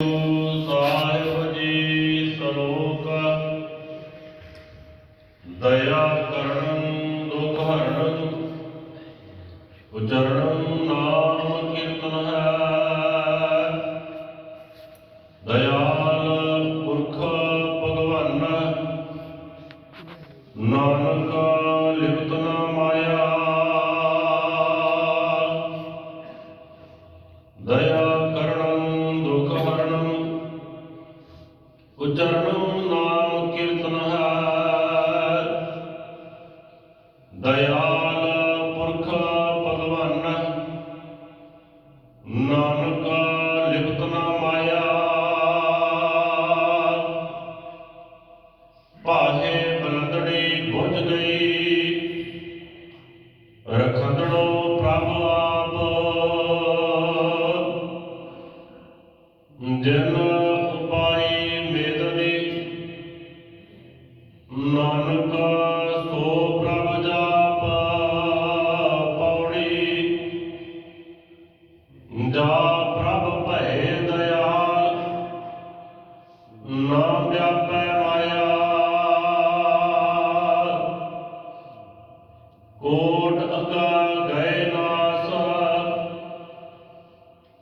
ਸਾਹਿਬ ਜੀ ਸ਼ਲੋਕ। ਦਇਆ ਕਰਣ ਦੁਖ ਹਰਣ ਉਚਰਨ ਨਾਮ ਕੀਰਤਨ ਹੈ। ਉਚਰਣੰ ਨਾਮ ਕੀਰਤਨ ਹੈ। ਦਇਆਲ ਪੁਰਖ ਭਗਵਾਨ, ਨਾਨਕ ਲਿਪਤ ਨਾ ਮਾਇਆ। ਪਾਹੇ ਬਲੰਦੜੀ ਬੁੱਝ ਗਈ ਰਖੰਦੜੋ ਪ੍ਰਭ ਆਪ। ਜਨ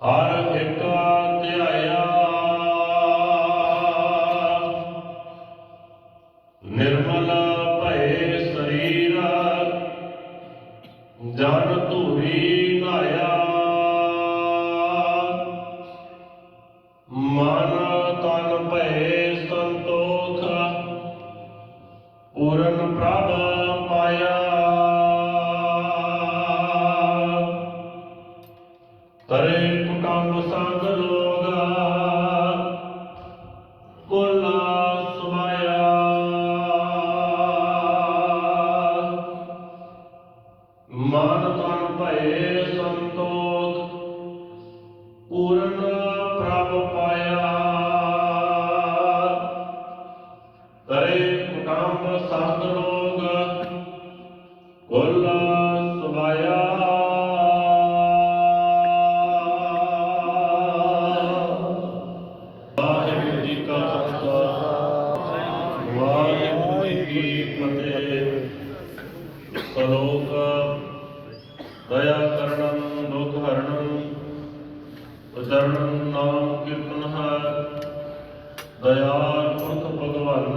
ਹਰ ਇੱਕ ਧਿਆਇਆ। ਨਿਰਮਲ ਭਏ ਸਰੀਰ ਜਨ ਧੂਰੀ ਨਾਇਆ ਕਰੇ ਕੁਟੰਬ ਸੰਗ ਲੋਗ ਕੁਲ ਸੁਮਾਇਆ ਵਾਹਿਗੁਰੂ ਜੀ ਕਾ ਖਾਲਸਾ, ਵਾਹਿਗੁਰੂ ਜੀ ਕੀ ਫਤਿਹ। ਸ਼ਲੋਕ, ਦਇਆ ਕਰਣੰ, ਦੁਖ ਹਰਣੰ, ਉਚਰਣੰ ਨਾਮ ਕੀਰਤਨ ਹੈ। ਦਇਆਲ ਪੁਰਖ ਭਗਵਾਨ